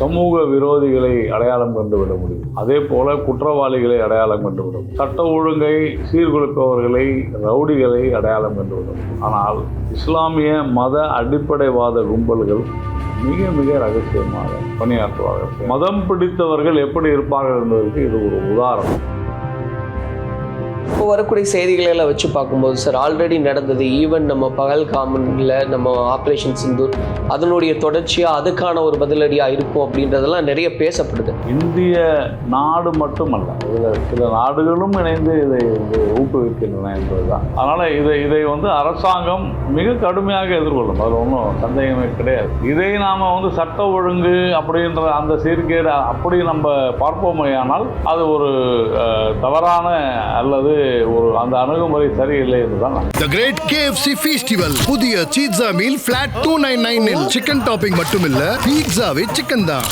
சமூக விரோதிகளை அடையாளம் கண்டுவிட முடியும். அதே போல குற்றவாளிகளை அடையாளம் கண்டுவிட முடியும். சட்ட ஒழுங்கை சீர்குலைப்பவர்களை ரவுடிகளை அடையாளம் கண்டுவிட முடியும். ஆனால் இஸ்லாமிய மத அடிப்படைவாத கும்பல்கள் மிக மிக ரகசியமாக பணியாற்றுவார்கள். மதம் பிடித்தவர்கள் எப்படி இருப்பார்கள் என்பதற்கு இது ஒரு உதாரணம். வரக்கூடிய செய்திகளை எல்லாம் வச்சு பார்க்கும்போது சார் ஆல்ரெடி நடந்தது. ஈவன் நம்ம பகல் காமனில் நம்ம ஆப்ரேஷன் சிந்தூர் அதனுடைய தொடர்ச்சியாக அதுக்கான ஒரு பதிலடியாக இருக்கும் அப்படின்றதெல்லாம் நிறைய பேசப்படுது. இந்திய நாடு மட்டுமல்ல இதில் சில நாடுகளும் இணைந்து இதை ஊக்குவிக்கின்றன ஊக்குவிக்கின்றன என்பதுதான். அதனால் இதை இதை வந்து அரசாங்கம் மிக கடுமையாக எதிர்கொள்ளும். அதில் ஒன்றும் சந்தேகமே கிடையாது. இதை நாம் வந்து சட்ட ஒழுங்கு அப்படின்ற அந்த சீர்கேடு அப்படி நம்ம பார்ப்போமேயானால் அது ஒரு தவறான அல்லது ஒரு அந்த அணுகுமுறை சரியில்லை என்றுதான் த கிரேட் கேஎஃப்சி ஃபெஸ்டிவல் புதிய pizza meal flat two ninety nine chicken topping மட்டுமில்ல பீட்சாவே சிக்கன் தான்.